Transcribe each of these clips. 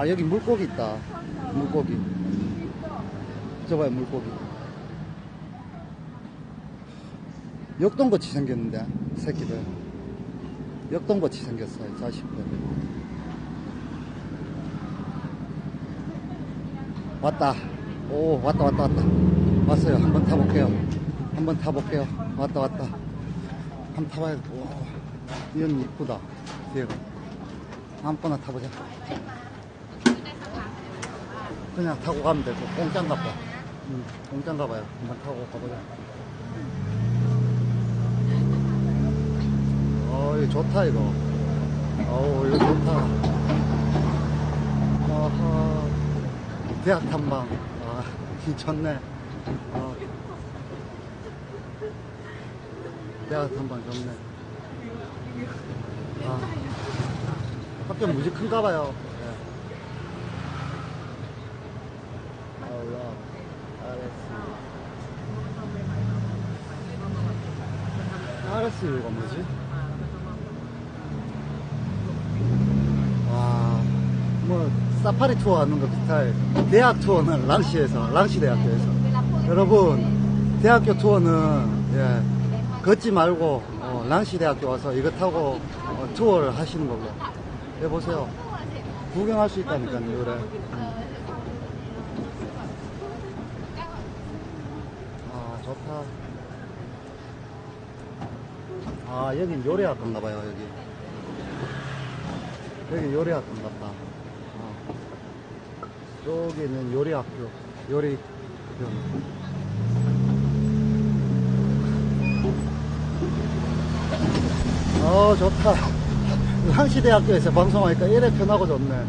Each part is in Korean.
와 여기 물고기 있다. 물고기. 저봐요 물고기. 역동같이 생겼는데 새끼들. 역동같이 생겼어요 자식들. 왔다. 오 왔다 왔다 왔다. 왔어요. 한번 타볼게요. 한번 타볼게요. 왔다 왔다. 한번 타봐야 돼 와, 이건 이쁘다. 뒤에가 아무거나 타보자 그냥 타고 가면 되고 공짜인가 봐. 응, 공짜인가 봐요. 한번 타고 가보자. 어 이거 좋다 이거. 어우 이거 좋다. 아하. 대학 탐방. 아 좋네. 어. 대학 탐방 좋네. 아. 학교 무지 큰가 봐요 예. 아울라 RS RS 이유가 뭐지? 와, 뭐 사파리 투어 하는 거 비슷해. 대학 투어는 랑시에서, 랑시 대학교에서. 여러분, 대학교 투어는 예, 걷지 말고 어, 랑시 대학교 와서 이거 타고 어, 투어를 하시는 걸로. 해보세요. 구경할 수 있다니까요, 요래. 아, 좋다. 아, 여긴 요리학과인가 봐요, 여기. 여기 요리학교 같다. 어. 여기는 요리학교, 요리, 어, 좋다. 항시대학교에서 방송하니까 이래 편하고 좋네.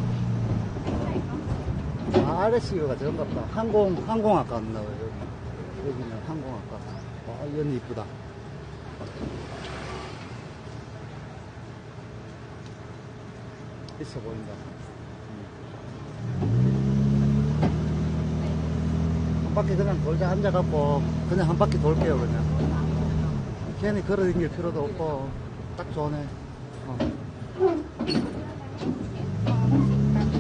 아, RSU가 저런 것 같다. 항공, 항공학과 같나 봐요, 여기. 여기는 항공학과. 아, 이건 이쁘다. 있어 보인다. 음. 한 바퀴 그냥 돌자 앉아갖고 그냥 한 바퀴 돌게요 그냥. 괜히 걸어 다닐 필요도 없고 딱 좋네. 어.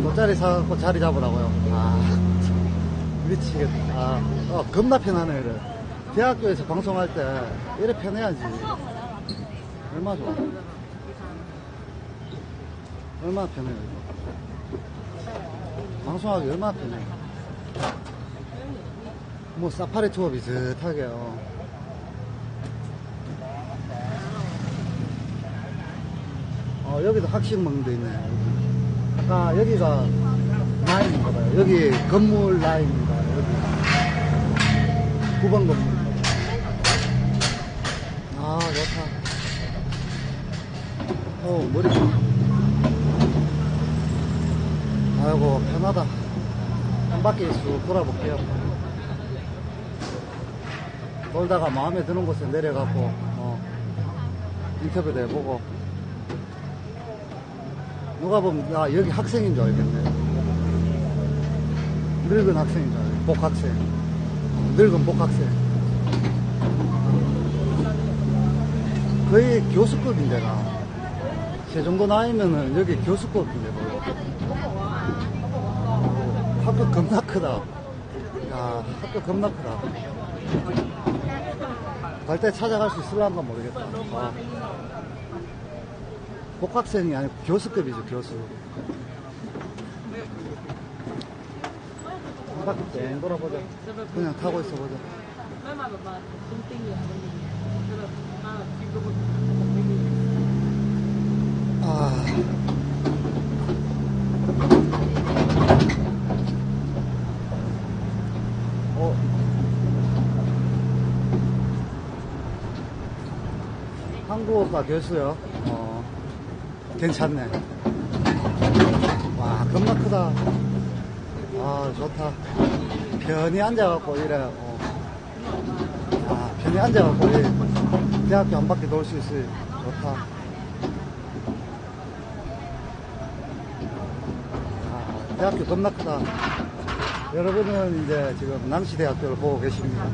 돗자리 사갖고 자리 잡으라고요. 아 미치겠다. 아, 어, 겁나 편하네 이래. 대학교에서 방송할 때 이래 편해야지. 얼마 좋아. 얼마나 편해요, 이거. 방송하기 얼마나 편해요. 뭐, 사파리 투어 비슷하게요. 어, 여기도 학식 먹는 데 있네. 아까 여기가 라인인가 봐요. 여기 건물 라인인가. 여기. 9번 건물. 아, 좋다. 어, 머리 좀. 아이고 편하다. 한 바퀴 쑥 돌아볼게요. 돌다가 마음에 드는 곳에 내려가고 어, 인터뷰도 해보고. 누가 보면 아 여기 학생인 줄 알겠네. 늙은 학생인 줄 알겠네. 복학생. 어, 늙은 복학생. 거의 교수급인데가 제 정도 나이면은 여기 교수급인데. 거의 학교 겁나 크다. 야, 학교 겁나 크다. 갈 때 찾아갈 수 있을란가 모르겠다. 아. 복학생이 아니고 교수급이죠, 교수. 한 바퀴 뺑 돌아보자. 그냥 타고 있어 보자. 아. 어. 한국어과 교수요. 어. 괜찮네. 와, 겁나 크다. 아, 좋다. 편히 앉아갖고 이래, 어. 아, 편히 앉아갖고 이 대학교 한 바퀴 돌 수 있어요. 좋다. 아, 대학교 겁나 크다. 여러분은 이제 지금 낭시대학교를 보고 계십니다.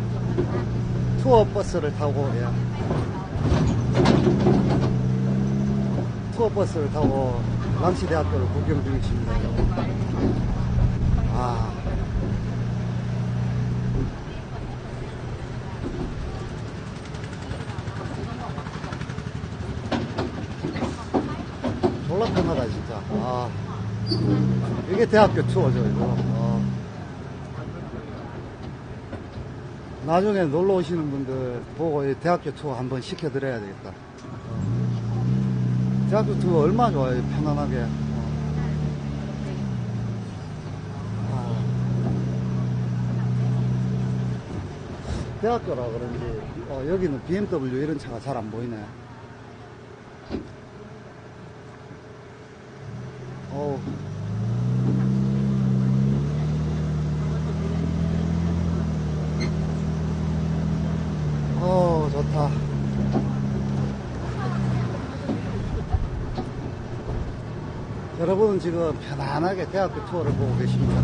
투어 버스를 타고, 예. 투어 버스를 타고 랑시대학교를 구경 중이십니다. 아. 졸라 편하다 진짜. 아. 이게 대학교 투어죠 이거. 어. 나중에 놀러 오시는 분들 보고 이 대학교 투어 한번 시켜드려야 되겠다. 어. 대학교 투어 얼마나 좋아요, 편안하게. 어. 아. 대학교라 그런지 어, 여기는 BMW 이런 차가 잘 안 보이네. 어우. 어, 좋다. 여러분은 지금 편안하게 대학교 투어를 보고 계십니다.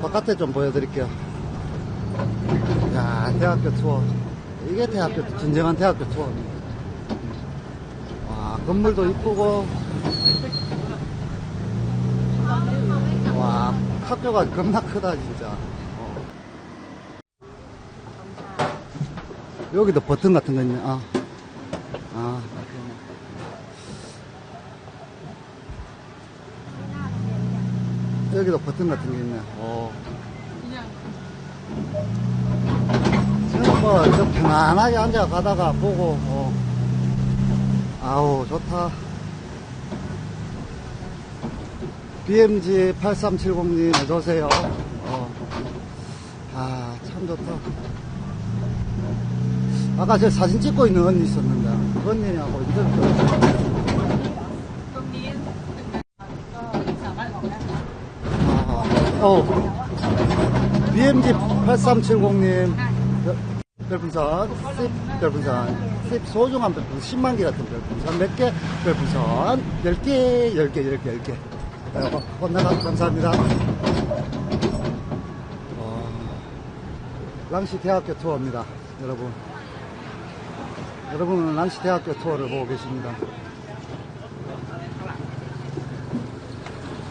바깥에 좀 보여드릴게요. 야, 대학교 투어. 이게 대학교, 진정한 대학교 투어입니다. 와, 건물도 이쁘고, 와, 학교가 겁나 크다, 진짜. 어. 여기도 버튼 같은 거 있네. 아. 아. 여기도 버튼 같은 게 있네. 어. 생각보다 좀 편안하게 앉아 가다가 보고, 어. 아우, 좋다. BMG 8370님, 어서오세요. 어. 아, 참 좋다. 아까 저 사진 찍고 있는 언니 있었는데, 그 언니하고 인터뷰 어, BMG 8370님, 별풍선, 10 별풍선, 10 소중한 별풍선, 10만 개 같은 별풍선, 몇 개? 별풍선, 10개, 10개, 10개, 10개. 어, 혼나가 감사합니다. 어, 랑시 대학교 투어입니다, 여러분. 여러분은 랑시 대학교 투어를 보고 계십니다.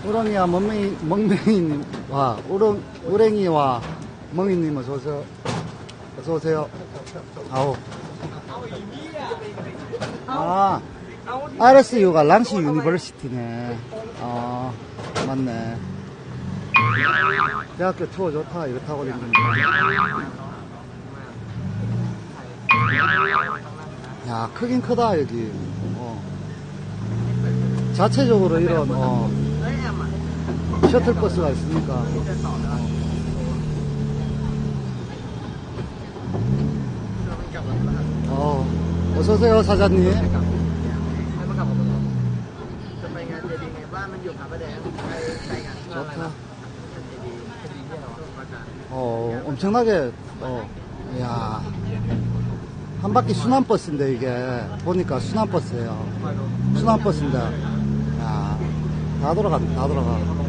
우렁이와 멍맹이, 멍맹이님, 와, 우렁, 우랭이와 멍이님 어서 오세요. 어서 오세요. 아우. 아, RSU가 랑시 유니버시티네. 아, 맞네. 대학교 투어 좋다. 이거 타고 다니는 야, 크긴 크다, 여기. 어. 자체적으로 이런, 어, 셔틀버스가 있으니까. 어, 어서오세요 사장님. 좋다. 어 엄청나게 어 이야. 한 바퀴 순환버스인데 이게. 보니까 순환버스예요. 순환버스인데. 야, 다 돌아가 다 돌아가.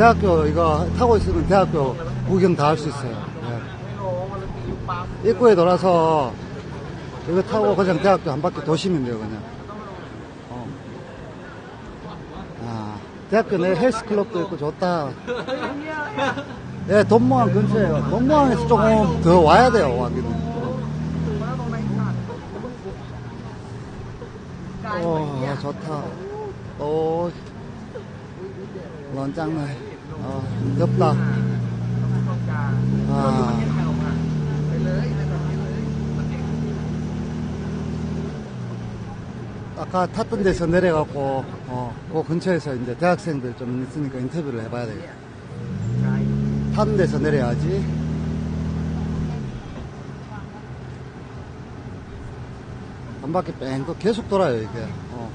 대학교 이거 타고 있으면 대학교 구경 다 할 수 있어요. 네. 입구에 돌아서 이거 타고 그냥 대학교 한 바퀴 도시면 돼요, 그냥. 어. 아, 대학교 내 헬스클럽도 있고 좋다. 예, 네, 돈모항 근처에요. 돈모항에서 조금 더 와야 돼요, 와기는. 오, 좋다. 오, 런짱날. 어, 덥다. ต้องการ 아. ไปเลยไปแบบนี้เลย 아까 탔던 데서 내려갖고, 어, 그 근처에서 이제 대학생들 좀 있으니까 인터뷰를 해봐야 되겠다. ใช่ 타는 데서 내려야지. 한 바퀴 뺑또 계속 돌아요, 이게. 어.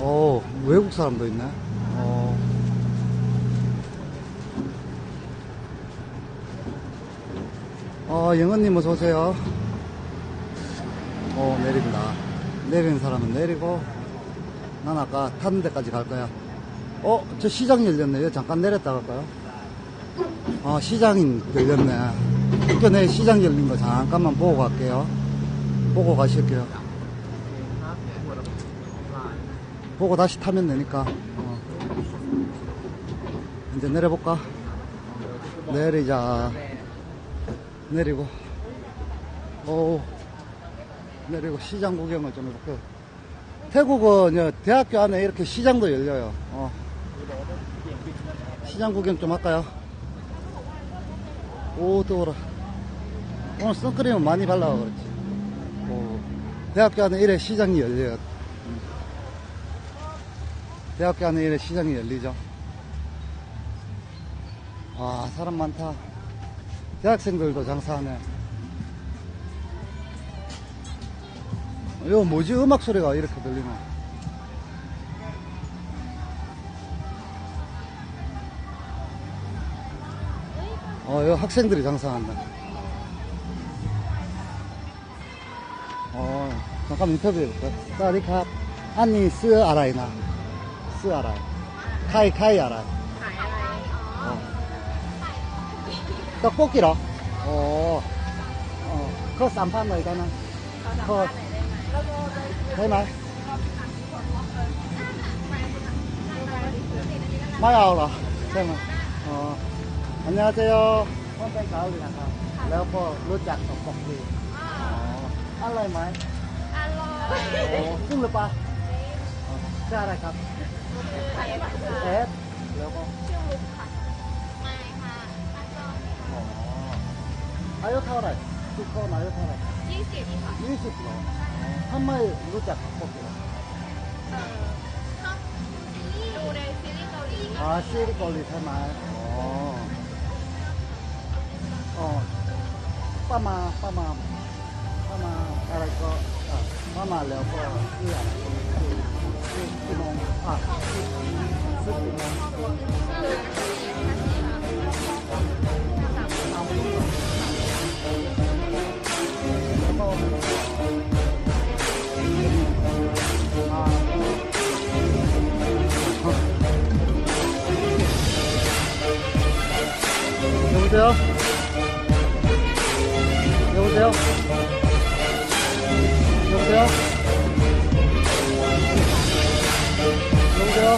오, 외국 사람도 있네. 어. 어, 영은님 어서오세요. 어, 내립니다. 내리는 사람은 내리고, 난 아까 타는 데까지 갈 거야. 어, 저 시장 열렸네요. 잠깐 내렸다 갈까요? 어, 시장이 열렸네. 내 시장 열린 거 잠깐만 보고 갈게요. 보고 가실게요. 보고 다시 타면 되니까. 어. 이제 내려볼까? 내리자. 내리고. 오. 내리고 시장 구경을 좀 해볼게요. 태국은 여, 대학교 안에 이렇게 시장도 열려요. 어. 시장 구경 좀 할까요? 오, 더워라. 오늘 선크림은 많이 발라서 그렇지. 오, 대학교 안에 이래 시장이 열려요. 대학교 안에 이래 시장이 열리죠. 와, 사람 많다. 대학생들도 장사하네. 이거 뭐지? 음악 소리가 이렇게 들리노? 어, 이거 학생들이 장사한다. 어, 잠깐 인터뷰 해볼까? 사리캅. 아니, 쓰 알아이나? สื้ออะไร ไข่ไข่อะไร ขายอะไร อ๋อตอกโปยี่หรอโอ้โอ้เขาสามภาษณ์หน่อยได้ไเนะข้ไยได้ไหมไม่เอาหรอใช่ไหมอ๋ออันนี้เจ้าพ่อเป็นสาวอยู่นะครับ แล้วก็รู้จักตอกโปกดีอร่อยไหมอร่อยจริงหรือปล่าใช่อะไรครับ เอฟแล้วก็ชื่อมุกค่ะไม่ค่ะตาจอนอ๋ออายุเท่าไหร่ทุกคนอายุเท่าไหร่ยี่สิบค่ะยี่สิบเหรอทำไมรู้จักพวกเราดูในซีรีส์เกาหลีอาอซีรีส์เกาหลีใช่ไหมอ๋ออ๋อป้ามาป้ามาป้ามาอะไรก็ป้ามาแล้วก็เรื่ออะไรก็ 여보세요? 여보세요? 여보세요? よ。